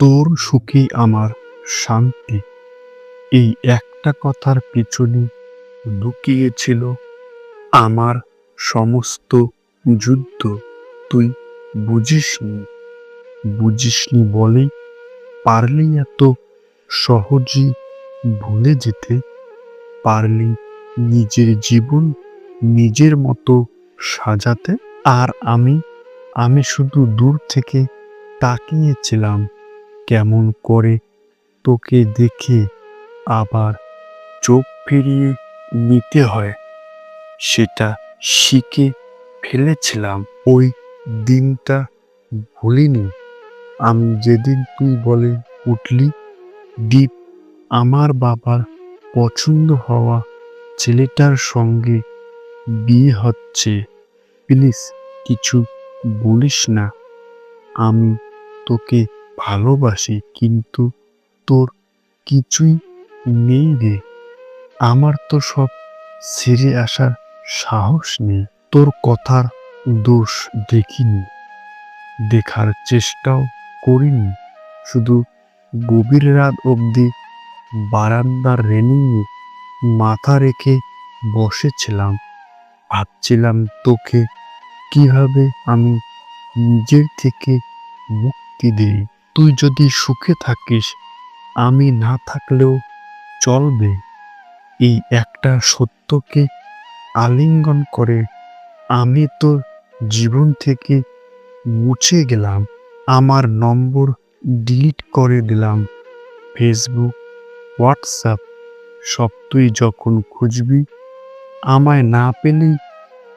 তোর সুখেই আমার শান্তি। এই একটা কথার পেছনে লুকিয়েছিল আমার সমস্ত যুদ্ধ। তুই বুঝিসনি? বুঝিসনি বলেই পারলি এত সহজে ভুলে যেতে? পারলি নিজের জীবন নিজের মতো সাজাতে? আর আমি আমি শুধু দূর থেকে তাকিয়েছিলাম কেমন করে তোকে দেখে আবার চোখ ফিরিয়ে নিতে হয়, সেটা শিখে ফেলেছিলাম। ওই দিনটা ভুলিনি। আমি যেদিন তুই বলে উঠলি, দীপ আমার বাবার পছন্দ হওয়া ছেলেটার সঙ্গে বিয়ে হচ্ছে। প্লিজ কিছু বলিস না। আমি তোকে ভালোবাসি, কিন্তু তোর কিছুই নেই রে। আমার তো সব ছেড়ে আসার সাহস নেই। তোর কথার দোষ দেখিনি। দেখার চেষ্টাও করিনি। শুধু গভীর রাত অবধি বারান্দার রেলিংয়ে মাথা রেখে বসেছিলাম। ভাবছিলাম তোকে কীভাবে আমি নিজের থেকে মুক্তি দেই। তুই যদি সুখে থাকিস, আমি না থাকলেও চলবে। এই একটা সত্যকে আলিঙ্গন করে আমি তো জীবন থেকে মুছে গেলাম। আমার নম্বর ডিলিট করে দিলাম। ফেসবুক, হোয়াটসঅ্যাপ, সব তুই যখন খুঁজবি, আমায় না পেলেই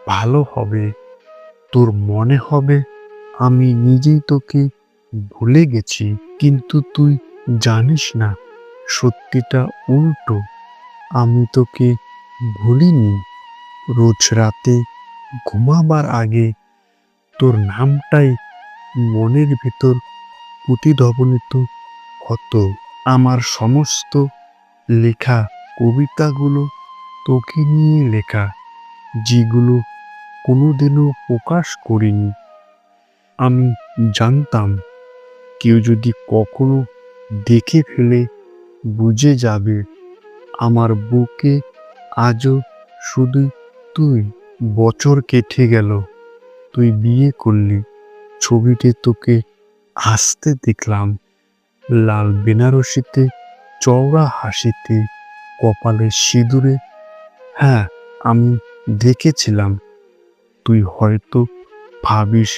ভালো হবে। তোর মনে হবে আমি নিজেই তোকে ভুলে গেছি, কিন্তু তুই জানিস না, সত্যিটা উল্টো। আমি তোকে ভুলিনি, রোজ রাতে ঘুমাবার আগে। তোর নামটাই মনের ভেতর প্রতিধ্বনিত হতো। আমার সমস্ত লেখা কবিতাগুলো তোকে নিয়ে লেখা, যেগুলো কোনোদিনও প্রকাশ করিনি। আমি জানতাম কেউ যদি কখনো দেখে ফেলে, বুঝে যাবে, আমার বুকে আজও শুধু তুই বছর কেটে গেল। তুই বিয়ে করলি, ছবিতে তোকে হাসতে দেখলাম। লাল বেনারসিতে, চওড়া হাসিতে, কপালে সিঁদুরে। হ্যাঁ আমি দেখেছিলাম। তুই হয়তো ভাবিস,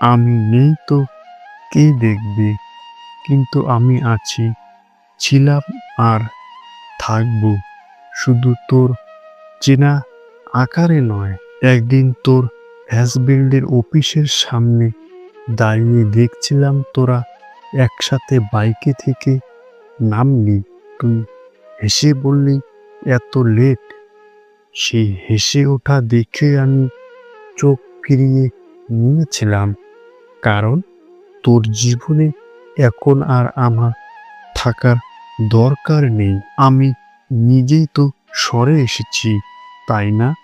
আমি নেই তো কে দেখবে? কিন্তু আমি আছি, ছিলাম আর থাকব। শুধু তোর চেনা আকারে নয়, একদিন তোর হ্যাসবিল্ডের অফিসের সামনে দাঁড়িয়ে দেখছিলাম তোরা একসাথে বাইকে থেকে নামলি। তুই হেসে বললি, এত লেট। সেই হেসে ওঠা দেখে আমি চোখ ফিরিয়ে নিয়েছিলাম, কারণ তোর জীবনে এখন আর আমার থাকার দরকার নেই। আমি নিজেই তো সরে এসেছি, তাই না?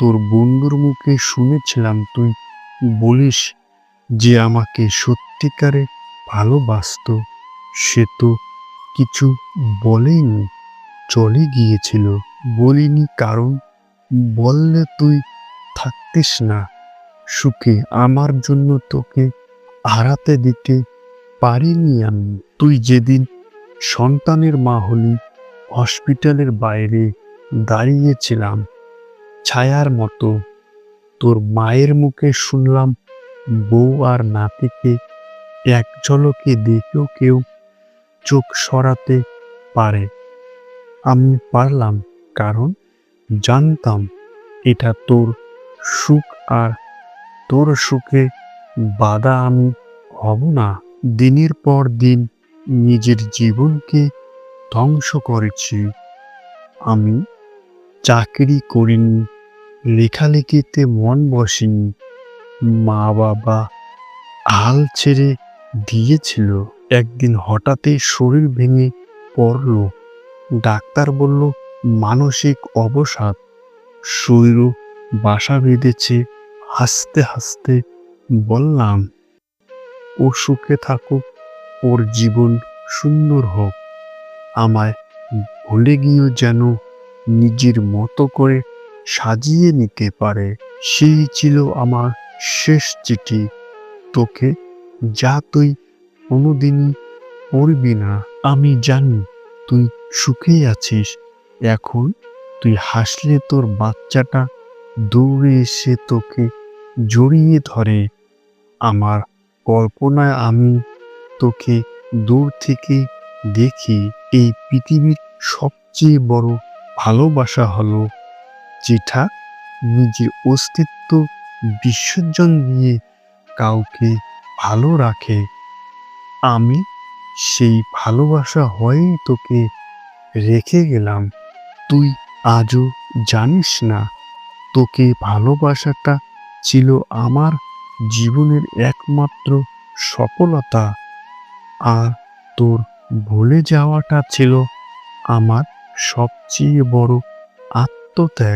তোর বন্ধুর মুখে শুনেছিলাম তুই বলিস যে আমাকে সত্যিকারে ভালোবাসত। সে তো কিছু বলেনি, চলে গিয়েছিল বলিনি কারণ বললে তুই থাকতিস না। সুখে আমার জন্য তোকে হারাতে দিতে পারিনি আমি। তুই যেদিন সন্তানের মা হলি, হসপিটালের বাইরে দাঁড়িয়েছিলাম ছায়ার মতো। তোর মায়ের মুখে শুনলাম বউ আর নাতিকে এক ঝলকে দেখেও কেউ চোখ সরাতে পারে। আমি পারলাম, কারণ জানতাম এটা তোর সুখ আর তোর সুখে বাধা আমি হব না। দিনের পর দিন নিজের জীবনকে ধ্বংস করেছি। আমি চাকরি করিনি, লেখালেখিতে মন বসেনি। মা বাবা হাল ছেড়ে দিয়েছিল। একদিন হঠাৎই শরীর ভেঙে পড়ল। ডাক্তার বলল, মানসিক অবসাদ। শরীরও বাসা বেঁধেছে হাসতে হাসতে বললাম, ও সুখে থাকুক, ওর জীবন সুন্দর হোক। আমায় ভুলে গিয়েও যেন নিজের মতো করে সাজিয়ে নিতে পারে। সেই ছিল আমার শেষ চিঠি। তোকে যা তুই কোনোদিনই পড়বি না। আমি জানি তুই সুখেই আছিস। এখন তুই হাসলে তোর বাচ্চাটা দৌড়ে এসে তোকে জড়িয়ে ধরে। আমার কল্পনায় আমি তোকে দূর থেকে দেখি। এই পৃথিবীর সবচেয়ে বড় ভালোবাসা হলো যেটা নিজের অস্তিত্ব বিসর্জন দিয়ে কাউকে ভালো রাখে। আমি সেই ভালোবাসা হয়েই তোকে রেখে গেলাম। তুই আজও জানিস না, তোকে ভালোবাসাটা ছিল আমার জীবনের একমাত্র সফলতা আর তোর ভুলে যাওয়াটা ছিল আমার সবচেয়ে বড় আত্মত্যাগ।